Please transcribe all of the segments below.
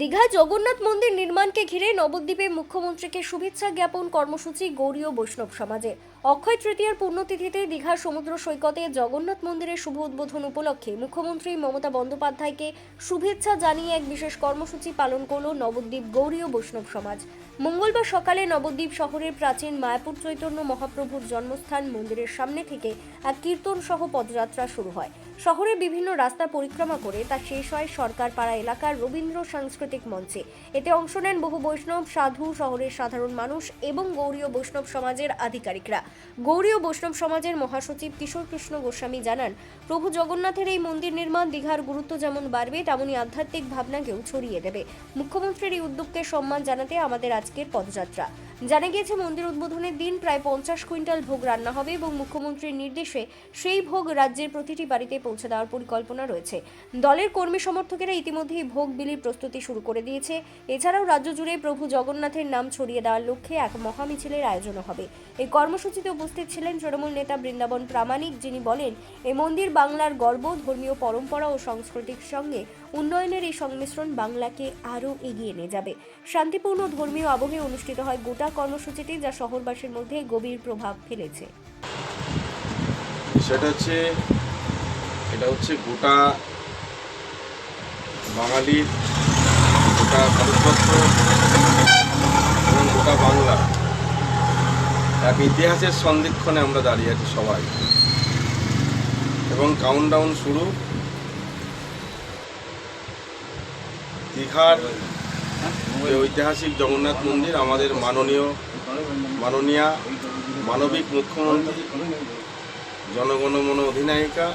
দীঘা জগন্নাথ মন্দির নির্মাণকে ঘিরে নবদ্বীপে মুখ্যমন্ত্রীকে শুভেচ্ছা জ্ঞাপন কর্মসূচি গৌরীয় বৈষ্ণব সমাজে। অক্ষয় তৃতীয়ার পুণ্যতিথিতে দীঘার সমুদ্র সৈকতে জগন্নাথ মন্দিরের শুভ উদ্বোধন উপলক্ষে মুখ্যমন্ত্রী মমতা বন্দ্যোপাধ্যায়কে শুভেচ্ছা জানিয়ে এক বিশেষ কর্মসূচি পালন করল নবদ্বীপ গৌরীয় বৈষ্ণব সমাজ। মঙ্গলবার সকালে নবদ্বীপ শহরের প্রাচীন মায়াপুর চৈতন্য মহাপ্রভুর জন্মস্থান মন্দিরের সামনে থেকে এক কীর্তন সহ পদযাত্রা শুরু হয়। শহরের বিভিন্ন রাস্তা পরিক্রমা করে তা শেষ হয় সরকার পাড়া এলাকার রবীন্দ্র সাংস্কৃতিক মঞ্চে। এতে অংশ নেন বহু বৈষ্ণব, সাধু, শহরের সাধারণ মানুষ এবং গৌরীয় বৈষ্ণব সমাজের আধিকারিকরা। গৌরীয় বৈষ্ণব সমাজের মহাসচিব কিশোর কৃষ্ণ গোস্বামী জানান, প্রভু জগন্নাথের এই মন্দির নির্মাণ দীঘার গুরুত্ব যেমন বাড়বে তেমনই আধ্যাত্মিক ভাবনাকেও ছড়িয়ে দেবে। মুখ্যমন্ত্রীর এই উদ্যোগকে সম্মান জানাতে আমাদের আজকের পদযাত্রা। জানা গিয়েছে, মন্দির উদ্বোধনের দিন প্রায় পঞ্চাশ কুইন্টাল ভোগ রান্না হবে এবং মুখ্যমন্ত্রীর নির্দেশে সেই ভোগ রাজ্যের প্রতিটি বাড়িতে পৌঁছে দেওয়ার পরিকল্পনা রয়েছে। দলের কর্মী সমর্থকেরা ইতিমধ্যেই ভোগ বিলির প্রস্তুতি শুরু করে দিয়েছে। এছাড়াও রাজ্য জুড়ে প্রভু জগন্নাথের নাম ছড়িয়ে দেওয়ার লক্ষ্যে এক মহামিছিলের আয়োজনও হবে। এই কর্মসূচিতে উপস্থিত ছিলেন তৃণমূল নেতা বৃন্দাবন প্রামাণিক, যিনি বলেন এই মন্দির বাংলার গর্ব, ধর্মীয় পরম্পরা ও সংস্কৃতির সঙ্গে উন্নয়নের এই সংমিশ্রণ বাংলাকে আরও এগিয়ে নিয়ে যাবে। শান্তিপূর্ণ ধর্মীয় আবহে অনুষ্ঠিত হয় গোটা কর্মসূচিটি যা শহরবাসীর মধ্যে গভীর প্রভাব ফেলেছে। সেটা হচ্ছে, এটা হচ্ছে গোটা বাঙালির গোটা ভারতবর্ষ এবং গোটা বাংলা। এক ইতিহাসের সন্ধিক্ষণে আমরা দাঁড়িয়ে আছি সবাই। এবং কাউন্টডাউন শুরু। দীঘার যে ঐতিহাসিক জগন্নাথ মন্দির, আমাদের মাননীয়, মাননীয়া, মানবিক মুখ্যমন্ত্রী জনগণমন অধিনায়িকা,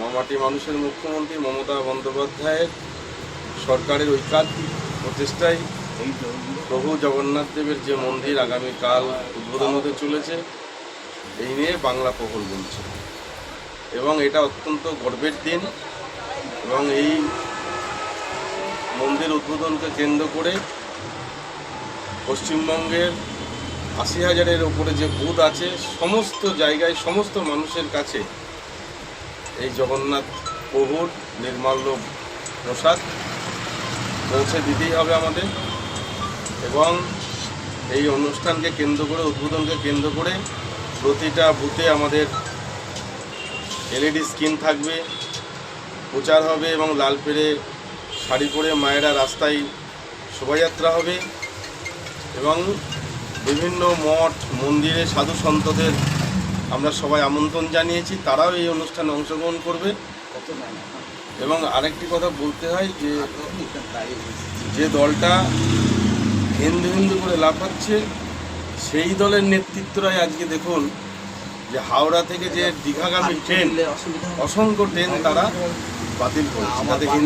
মামাটি মানুষের মুখ্যমন্ত্রী মমতা বন্দ্যোপাধ্যায়ের সরকারের ঐকান্তিক প্রচেষ্টায় প্রভু জগন্নাথ দেবের যে মন্দির আগামীকাল উদ্বোধন হতে চলেছে, এই নিয়ে বাংলা প্রহর বলছে। এবং এটা অত্যন্ত গর্বের দিন এবং এই মন্দির উদ্বোধনকে কেন্দ্র করে পশ্চিমবঙ্গের আশি হাজারের ওপরে যে বুথ আছে, সমস্ত জায়গায় সমস্ত মানুষের কাছে এই জগন্নাথ প্রভুর নির্মাল্য প্রসাদ পৌঁছে দিতেই হবে আমাদের এবং এই অনুষ্ঠানকে কেন্দ্র করে, উদ্বোধনকে কেন্দ্র করে প্রতিটা বুথে আমাদের এলইডি স্ক্রিন থাকবে, প্রচার হবে এবং লাল পেরে শাড়ি পরে মায়েরা রাস্তায় শোভাযাত্রা হবে এবং বিভিন্ন মঠ, মন্দিরে সাধু সন্তদের আমরা সবাই আমন্ত্রণ জানিয়েছি, তারাও এই অনুষ্ঠানে অংশগ্রহণ করবে। এবং আরেকটি কথা বলতে হয় যে যে দলটা হিন্দু হিন্দু করে লাফাচ্ছে, সেই দলের নেতৃত্বরাই আজকে দেখুন যে হাওড়া থেকে যে দীঘাগামী ট্রেন, অসংখ্য ট্রেন তারা বাতিল করেছে। হিন্দু